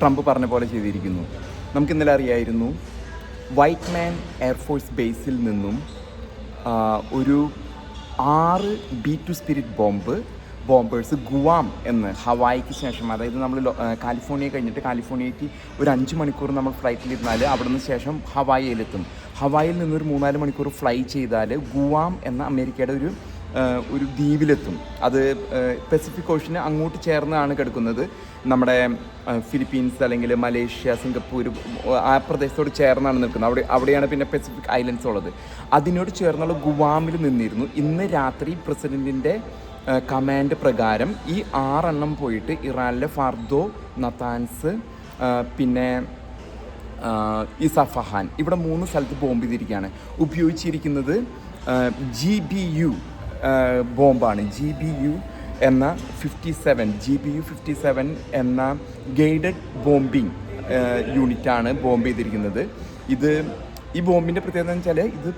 Trump പറഞ്ഞ പോലെ ചെയ്തിരിക്കുന്നു. നമുക്ക് ഇന്നലെ അറിയായിരുന്നു വൈറ്റ് മാൻ എയർഫോഴ്സ് ബേസിൽ നിന്നും ഒരു ആറ് B two spirit bomb bombers Guam എന്ന് ഹവായിക്ക് ശേഷം അതായത് നമ്മൾ കാലിഫോർണിയ കഴിഞ്ഞിട്ട് കാലിഫോർണിയയ്ക്ക് ഒരു അഞ്ച് മണിക്കൂർ നമ്മൾ ഫ്ലൈറ്റിലിരുന്നാൽ അവിടെ നിന്ന് ശേഷം ഹവായിയിലെത്തും. ഹവായിൽ നിന്നൊരു മൂന്നാൽ മണിക്കൂർ ഫ്ലൈ ചെയ്താൽ ഗുവാം എന്ന അമേരിക്കയുടെ ഒരു ഒരു ദ്വീപിലെത്തും. അത് പെസിഫിക് ഓഷന് അങ്ങോട്ട് ചേർന്നാണ് കിടക്കുന്നത്. നമ്മുടെ ഫിലിപ്പീൻസ് അല്ലെങ്കിൽ മലേഷ്യ സിംഗപ്പൂർ ആ പ്രദേശത്തോട് ചേർന്നാണ് നിൽക്കുന്നത്. അവിടെ അവിടെയാണ് പിന്നെ പസഫിക് ഐലൻഡ്സ് ഉള്ളത്. അതിനോട് ചേർന്നുള്ള ഗുവാമിൽ നിന്നിരുന്നു. ഇന്ന് രാത്രി പ്രസിഡന്റിന്റെ കമാൻഡ് പ്രകാരം ഈ ആറെണ്ണം പോയിട്ട് ഇറാനിലെ ഫാർദോ നത്താൻസ് പിന്നെ ഇസഫഹാൻ ഇവിടെ മൂന്ന് സ്ഥലത്ത് ബോംബ് ചെയ്തിരിക്കുകയാണ്. ഉപയോഗിച്ചിരിക്കുന്നത് ജി ബി യു ബോംബാണ്. ജി ബി യു എന്ന fifty seven G B U fifty seven എന്ന ഗൈഡഡ് ബോംബിംഗ് യൂണിറ്റാണ് ബോംബ് ചെയ്തിരിക്കുന്നത്. ഇത് ഈ ബോംബിന്റെ പ്രത്യേകത എന്ന് വെച്ചാൽ ഇത്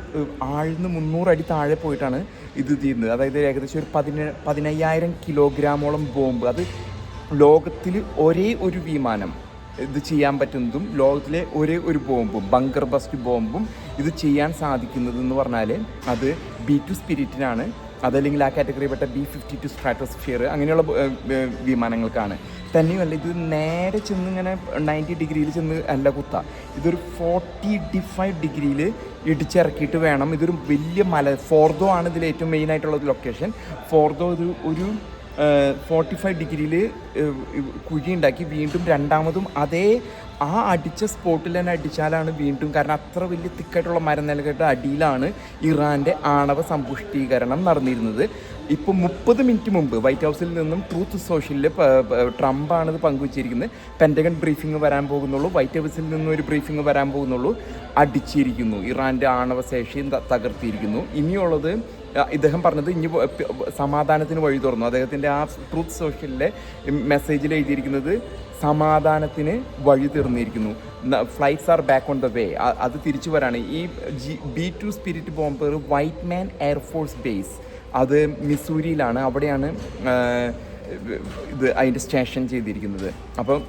ആഴ്ന്ന് അടി താഴെ പോയിട്ടാണ് ഇത് തീരുന്നത് അതായത് ഏകദേശം ഒരു പതിന പതിനയ്യായിരം കിലോഗ്രാമോളം ബോംബ്. അത് ലോകത്തിൽ ഒരേ ഒരു വിമാനം ഇത് ചെയ്യാൻ പറ്റുന്നതും ലോകത്തിലെ ഒരേ ഒരു ബോംബും ബങ്കർ ബസ്റ്റ് ബോംബും ഇത് ചെയ്യാൻ സാധിക്കുന്നതെന്ന് പറഞ്ഞാൽ അത് ബി ടു സ്പിരിറ്റിനാണ്. അതല്ലെങ്കിൽ ആ കാറ്റഗറി കാറ്റഗറിയിൽപ്പെട്ട ബി ഫിഫ്റ്റി ടു സ്ട്രാറ്റോസ്ഫിയർ അങ്ങനെയുള്ള വിമാനങ്ങൾക്കാണ്. തന്നെയുമല്ല ഇത് നേരെ ചെന്ന് ഇങ്ങനെ നയന്റി ഡിഗ്രിയിൽ ചെന്ന് അല്ല കുത്ത. ഇതൊരു ഫോർട്ടി ഫൈവ് ഡിഗ്രിയിൽ ഇടിച്ചിറക്കിയിട്ട് വേണം. ഇതൊരു വലിയ മല ഫോർദോ ആണ് ഇതിൽ ഏറ്റവും മെയിൻ ആയിട്ടുള്ള ലൊക്കേഷൻ ഫോർദോ ഇത് ഒരു ഫോർട്ടി ഫൈവ് ഡിഗ്രിയിൽ കുഴി ഉണ്ടാക്കി വീണ്ടും രണ്ടാമതും അതേ ആ അടിച്ച സ്പോട്ടിൽ തന്നെ അടിച്ചാലാണ് വീണ്ടും കാരണം അത്ര വലിയ തിക്കായിട്ടുള്ള മരം നൽകേണ്ട അടിയിലാണ് ഇറാന്റെ ആണവ സമ്പുഷ്ടീകരണം നടന്നിരുന്നത്. ഇപ്പോൾ മുപ്പത് മിനിറ്റ് മുമ്പ് വൈറ്റ് ഹൗസിൽ നിന്നും ട്രൂത്ത് സോഷ്യലിൽ ട്രംപാണ് ഇത് പങ്കുവച്ചിരിക്കുന്നത്. പെന്റഗൺ ബ്രീഫിംഗ് വരാൻ പോകുന്നുള്ളൂ. വൈറ്റ് ഹൗസിൽ നിന്നും ഒരു ബ്രീഫിംഗ് വരാൻ പോകുന്നുള്ളൂ. അടിച്ചിരിക്കുന്നു. ഇറാന്റെ ആണവ ശേഷിയും തകർത്തിയിരിക്കുന്നു ഇനിയുള്ളത് ഇദ്ദേഹം പറഞ്ഞത് ഇനി സമാധാനത്തിന് വഴി തുറന്നു. അദ്ദേഹത്തിന്റെ ആ ട്രൂത്ത് സോഷ്യലിലെ മെസ്സേജിൽ എഴുതിയിരിക്കുന്നത് സമാധാനത്തിന് വഴി തീർന്നിരിക്കുന്നു. Flights are back on the way അത് തിരിച്ചു വരാണ്. ഈ G B two spirit bomber Whiteman air force base അത് മിസൂരിയിലാണ്. അവിടെയാണ് ഇത് അതിന്റെ സ്റ്റേഷൻ ചെയ്തിരിക്കുന്നത്. അപ്പം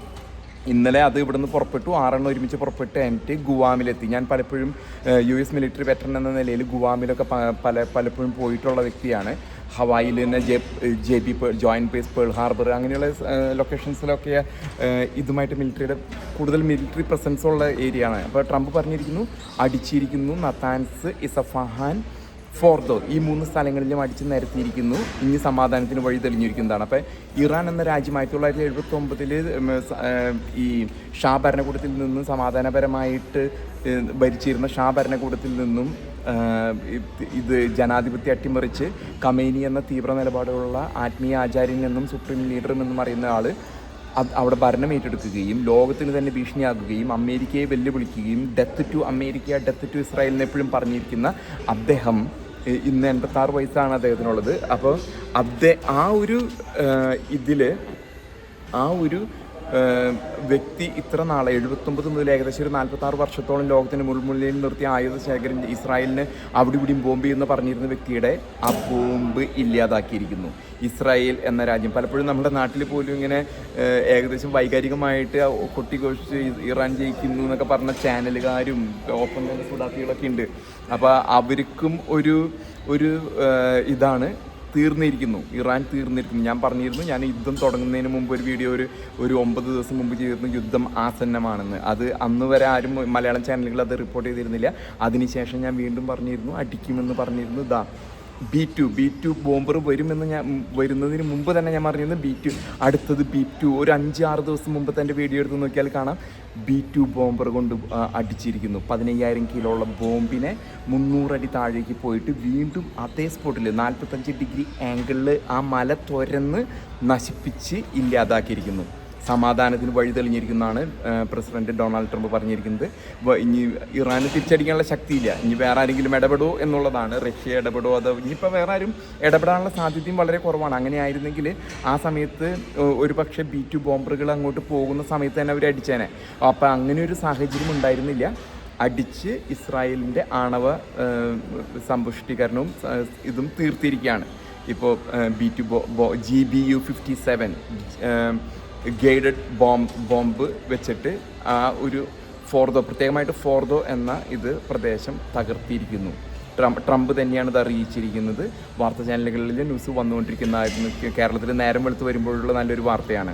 ഇന്നലെ അത് ഇവിടുന്ന് പുറപ്പെട്ടു. ആറെണ്ണം ഒരുമിച്ച് പുറപ്പെട്ട് എന്നിട്ട് ഗുവാമിലെത്തി. ഞാൻ പലപ്പോഴും യു എസ് മിലിറ്ററി വെറ്ററൻ എന്ന നിലയിൽ ഗുവാമിലൊക്കെ പല പലപ്പോഴും പോയിട്ടുള്ള വ്യക്തിയാണ്. ഹവായിൽ തന്നെ J J B joint base Pearl Harbor അങ്ങനെയുള്ള ലൊക്കേഷൻസിലൊക്കെ ഇതുമായിട്ട് മിലിറ്ററിയുടെ കൂടുതൽ മിലിറ്ററി പ്രസൻസ് ഉള്ള ഏരിയ ആണ് അപ്പോൾ ട്രംപ് പറഞ്ഞിരിക്കുന്നു അടിച്ചിരിക്കുന്നു നത്താൻസ് ഇസഫഹാൻ ഫോർദോ ഈ മൂന്ന് സ്ഥലങ്ങളിലും അടിച്ചു നിരത്തിയിരിക്കുന്നു. ഇനി സമാധാനത്തിന് വഴി തെളിഞ്ഞിരിക്കുന്നതാണ്. അപ്പോൾ ഇറാൻ എന്ന രാജ്യം ആയിരത്തി തൊള്ളായിരത്തി എഴുപത്തി ഒമ്പതിൽ ഈ ഷാ ഭരണകൂടത്തിൽ നിന്നും സമാധാനപരമായിട്ട് ഭരിച്ചിരുന്ന ഷാ ഭരണകൂടത്തിൽ നിന്നും ഇത് ജനാധിപത്യ അട്ടിമറിച്ച് കമേനി എന്ന തീവ്ര നിലപാടുകളുള്ള ആത്മീയ ആചാര്യൻ എന്നും സുപ്രീം ലീഡറും എന്നും അറിയുന്ന ആൾ അവിടെ ഭരണം ഏറ്റെടുക്കുകയും ലോകത്തിന് തന്നെ ഭീഷണിയാകുകയും അമേരിക്കയെ വെല്ലുവിളിക്കുകയും death to America death to ഇസ്രായേലിനെപ്പോഴും പറഞ്ഞിരിക്കുന്ന അദ്ദേഹം ഇന്ന് എൺപത്താറ് വയസ്സാണ് അദ്ദേഹത്തിനുള്ളത്. അപ്പോൾ അദ്ദേഹം ആ ഒരു ഇതിൽ ആ ഒരു വ്യക്തി ഇത്ര നാളെ എഴുപത്തൊമ്പത് മുതൽ ഏകദേശം ഒരു നാൽപ്പത്താറ് വർഷത്തോളം ലോകത്തിന് മുൾമുള്ളിൽ നിർത്തിയ ആയുധ ശേഖരം ഇസ്രായേലിന് അവിടെ ഇവിടെയും ബോംബ് എന്ന് പറഞ്ഞിരുന്ന വ്യക്തിയുടെ ആ ബോംബ് ഇല്ലാതാക്കിയിരിക്കുന്നു. ഇസ്രായേൽ എന്ന രാജ്യം. പലപ്പോഴും നമ്മുടെ നാട്ടിൽ പോലും ഇങ്ങനെ ഏകദേശം വൈകാരികമായിട്ട് കൊട്ടിഘോഷിച്ച് ഇറാൻ ജയിക്കുന്നു എന്നൊക്കെ പറഞ്ഞ ചാനലുകാരും ഓപ്പൺ സുഡാത്തികളൊക്കെ ഉണ്ട്. അപ്പോൾ അവർക്കും ഒരു ഒരു ഇതാണ്. തീർന്നിരിക്കുന്നു. ഇറാൻ തീർന്നിരിക്കുന്നു. ഞാൻ പറഞ്ഞിരുന്നു ഞാൻ യുദ്ധം തുടങ്ങുന്നതിന് മുമ്പ് ഒരു വീഡിയോ ഒരു ഒരു ഒമ്പത് ദിവസം മുമ്പ് ചെയ്തിരുന്നു യുദ്ധം ആസന്നമാണെന്ന്. അത് അന്ന് വരെ ആരും മലയാളം ചാനലുകൾ അത് റിപ്പോർട്ട് ചെയ്തിരുന്നില്ല. അതിനുശേഷം ഞാൻ വീണ്ടും പറഞ്ഞിരുന്നു അടിക്കുമെന്ന് പറഞ്ഞിരുന്നു. ഇതാ B two B two bomber വരുമെന്ന് ഞാൻ വരുന്നതിന് മുമ്പ് തന്നെ ഞാൻ പറഞ്ഞിരുന്നു ബി ടു അടുത്തത് ബി ടു ഒരു അഞ്ച് ആറ് ദിവസം മുമ്പ് തന്നെ വീഡിയോ എടുത്ത് നോക്കിയാൽ കാണാം. ബി ടു ബോംബർ കൊണ്ട് അടിച്ചിരിക്കുന്നു. പതിനയ്യായിരം കിലോ ഉള്ള ബോംബിനെ മുന്നൂറടി താഴേക്ക് പോയിട്ട് വീണ്ടും അതേ സ്പോട്ടിൽ നാൽപ്പത്തഞ്ച് ഡിഗ്രി ആംഗിളിൽ ആ മല തുരന്ന് നശിപ്പിച്ച് ഇല്ലാതാക്കിയിരിക്കുന്നു. സമാധാനത്തിന് വഴി തെളിഞ്ഞിരിക്കുന്നതാണ് പ്രസിഡന്റ് ഡൊണാൾഡ് ട്രംപ് പറഞ്ഞിരിക്കുന്നത്. ഇനി ഇറാന് തിരിച്ചടിക്കാനുള്ള ശക്തിയില്ല. ഇനി വേറെ ആരെങ്കിലും ഇടപെടുമോ എന്നുള്ളതാണ്. റഷ്യ ഇടപെടുമോ അതോ ഇനിയിപ്പോൾ വേറെ ആരും ഇടപെടാനുള്ള സാധ്യതയും വളരെ കുറവാണ്. അങ്ങനെ ആയിരുന്നെങ്കിൽ ആ സമയത്ത് ഒരു പക്ഷേ ബി ടു ബോംബറുകൾ അങ്ങോട്ട് പോകുന്ന സമയത്ത് തന്നെ അവർ അടിച്ചേനെ. അപ്പോൾ അങ്ങനെ ഒരു സാഹചര്യം ഉണ്ടായിരുന്നില്ല. അടിച്ച് ഇസ്രായേലിന്റെ ആണവ സമ്പുഷ്ടീകരണവും ഇതും തീർത്തിരിക്കുകയാണ്. ഇപ്പോൾ ബി ടു ബോ G B U fifty seven guided bomb bomb വെച്ചിട്ട് ആ ഒരു ഫോർദോ പ്രത്യേകമായിട്ട് ഫോർദോ എന്ന ഇത് പ്രദേശം തകർത്തിയിരിക്കുന്നു. ട്രംപ് ട്രംപ് തന്നെയാണ് ഇത് അറിയിച്ചിരിക്കുന്നത്. വാർത്താ ചാനലുകളിൽ ന്യൂസ് വന്നുകൊണ്ടിരിക്കുന്നതായിരുന്നു കേരളത്തിൽ നേരം വെളുത്ത് വരുമ്പോഴുള്ള നല്ലൊരു വാർത്തയാണ്.